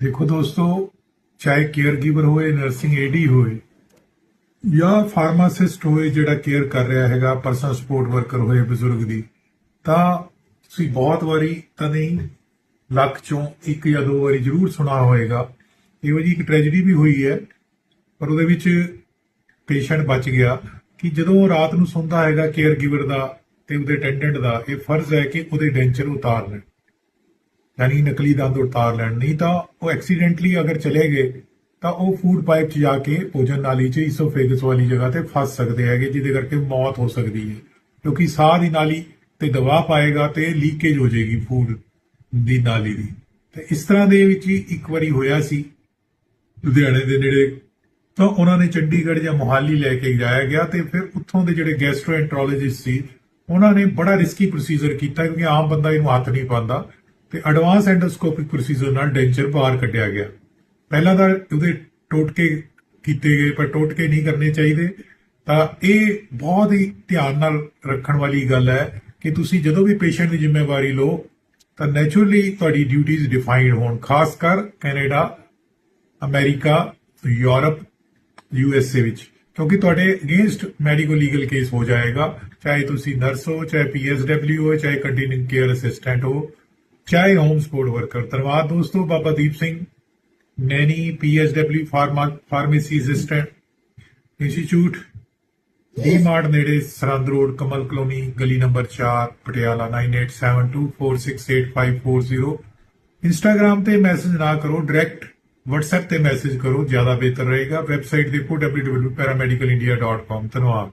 ਦੇਖੋ ਦੋਸਤੋ, ਚਾਹੇ ਕੇਅਰ ਗਿਵਰ ਹੋਏ ਨਰਸਿੰਗ ਏਡੀ ਹੋਏ, ਜਾਂ ਫਾਰਮਾਸਿਸਟ ਹੋਏ ਜਿਹੜਾ ਕੇਅਰ ਕਰ ਰਿਹਾ ਹੈਗਾ ਪਰਸਨਲ ਸਪੋਰਟ ਵਰਕਰ ਹੋਏ, ਬਜ਼ੁਰਗ ਦੀ, ਤਾਂ ਤੁਸੀਂ ਬਹੁਤ ਵਾਰੀ ਤਾਂ ਨਹੀਂ ਲੱਖ ਚੋਂ ਇੱਕ ਜਾਂ ਦੋ ਵਾਰੀ ਜ਼ਰੂਰ ਸੁਣਾ ਹੋਏਗਾ। ਇਹੋ ਜੀ ਇੱਕ ਟ੍ਰੈਜੇਡੀ ਵੀ ਹੋਈ ਹੈ, ਪਰ ਉਹਦੇ ਵਿੱਚ ਪੇਸ਼ੈਂਟ ਬਚ ਗਿਆ ਕਿ ਜਦੋਂ ਉਹ ਰਾਤ ਨੂੰ ਸੌਂਦਾ ਹੈਗਾ ਕੇਅਰ ਗਿਵਰ ਦਾ ਤੇ ਉਹਦੇ ਅਟੈਂਡੈਂਟ ਦਾ, ਇਹ ਫਰਜ਼ ਹੈ ਕਿ ਉਹਦੇ ਡੈਂਚਰ ਉਤਾਰ ਲੈਣ। ਯਾਨੀ ਨਕਲੀ ਦੰਦ ਉਤਾਰ ਲੈਣ। ਨਹੀਂ ਤਾਂ ਉਹ ਐਕਸੀਡੈਂਟਲੀ ਅਗਰ ਚਲੇ ਗਏ, ਤਾਂ ਉਹ ਫੂਡ ਪਾਈਪ 'ਚ ਜਾ ਕੇ ਭੋਜਨ ਨਾਲੀ 'ਚ ਇਸੋਫੇਗਸ ਵਾਲੀ ਜਗ੍ਹਾ ਤੇ ਫਸ ਸਕਦੇ ਹੈਗੇ, ਜਿਹਦੇ ਕਰਕੇ ਮੌਤ ਹੋ ਸਕਦੀ ਹੈ। ਕਿਉਂਕਿ ਸਾਹ ਦੀ ਨਾਲੀ ਤੇ ਦਬਾਅ ਪਾਏਗਾ ਤੇ ਲੀਕੇਜ ਹੋ ਜਾਏਗੀ ਫੂਡ ਦੀ ਨਾਲੀ ਦੀ। ਤੇ ਇਸ ਤਰ੍ਹਾਂ ਦੇ ਵਿੱਚ ਹੀ ਇੱਕ ਵਾਰੀ ਹੋਇਆ ਸੀ ਲੁਧਿਆਣੇ ਦੇ ਨੇੜੇ। ਤਾਂ ਉਹਨਾਂ ਨੇ ਚੰਡੀਗੜ੍ਹ ਜਾਂ ਮੋਹਾਲੀ ਲੈ ਕੇ ਜਾਇਆ ਗਿਆ ਤੇ ਫਿਰ ਉੱਥੋਂ ਦੇ ਜਿਹੜੇ ਗੈਸਟ੍ਰੋਐਂਟਰੋਲੋਜਿਸਟ ਸੀ, ਉਹਨਾਂ ਨੇ ਬੜਾ ਰਿਸਕੀ ਪ੍ਰੋਸੀਜਰ ਕੀਤਾ ਕਿਉਂਕਿ ਆਮ ਬੰਦਾ ਇਹਨੂੰ ਹੱਥ ਨਹੀਂ ਪਾਉਂਦਾ। ਤੇ ਐਡਵਾਂਸ ਐਂਡੋਸਕੋਪਿਕ ਪ੍ਰੋਸੀਜਰ ਨਾਲ ਡੈਂਚਰ ਬਾਹਰ ਕੱਢਿਆ ਗਿਆ। ਪਹਿਲਾਂ ਤਾਂ ਉਹਦੇ ਟੋਟਕੇ ਕੀਤੇ ਗਏ, ਪਰ ਟੋਟਕੇ ਨਹੀਂ ਕਰਨੇ ਚਾਹੀਦੇ। ਤਾਂ ਇਹ ਬਹੁਤ ਹੀ ਧਿਆਨ ਨਾਲ ਰੱਖਣ ਵਾਲੀ ਗੱਲ ਹੈ ਕਿ ਤੁਸੀਂ ਜਦੋਂ ਵੀ ਪੇਸ਼ੈਂਟ ਦੀ ਜ਼ਿੰਮੇਵਾਰੀ ਲਓ, ਤਾਂ ਨੇਚਰਲੀ ਤੁਹਾਡੀ ਡਿਊਟੀਆਂ ਡਿਫਾਈਨਡ ਹੋਣ, ਖਾਸ ਕਰ Canada, America, Europe, U S A ਵਿੱਚ। ਕਿਉਂਕਿ ਤੁਹਾਡੇ ਅਗੇਂਸਟ ਮੈਡੀਕੋ ਲੀਗਲ ਕੇਸ ਹੋ ਜਾਏਗਾ, ਚਾਹੇ ਤੁਸੀਂ ਨਰਸ ਹੋ, ਚਾਹੇ ਪੀਐਸਡਬਲਿਊ ਹੋ, ਚਾਹੇ ਕੰਟੀਨਿਊ ਕੇਅਰ ਅਸਿਸਟੈਂਟ ਹੋ। ਚਾਹੇ ਹੋਮ ਸਪੋਰਟ ਵਰਕਰ ਧੰਨਵਾਦ ਦੋਸਤੋ Baba Deep Singh Naini PSW pharma pharmacy assistant institute D Mart ਨੇੜੇ ਸਰੰਦ ਰੋਡ ਕਮਲ ਕਲੋਨੀ ਗਲੀ ਨੰਬਰ 4 ਪਟਿਆਲਾ 9872468540 ਇੰਸਟਾਗ੍ਰam ਤੇ ਮੈਸੇਜ ਨਾ ਕਰੋ ਡਾਇਰੈਕਟ WhatsApp ਤੇ ਮੈਸੇਜ ਕਰੋ ਜ਼ਿਆਦਾ ਬਿਹਤਰ ਰਹੇਗਾ ਵੈਬਸਾਈਟ ਦੇਖੋ www.paramedicalindia.com ਧੰਨਵਾਦ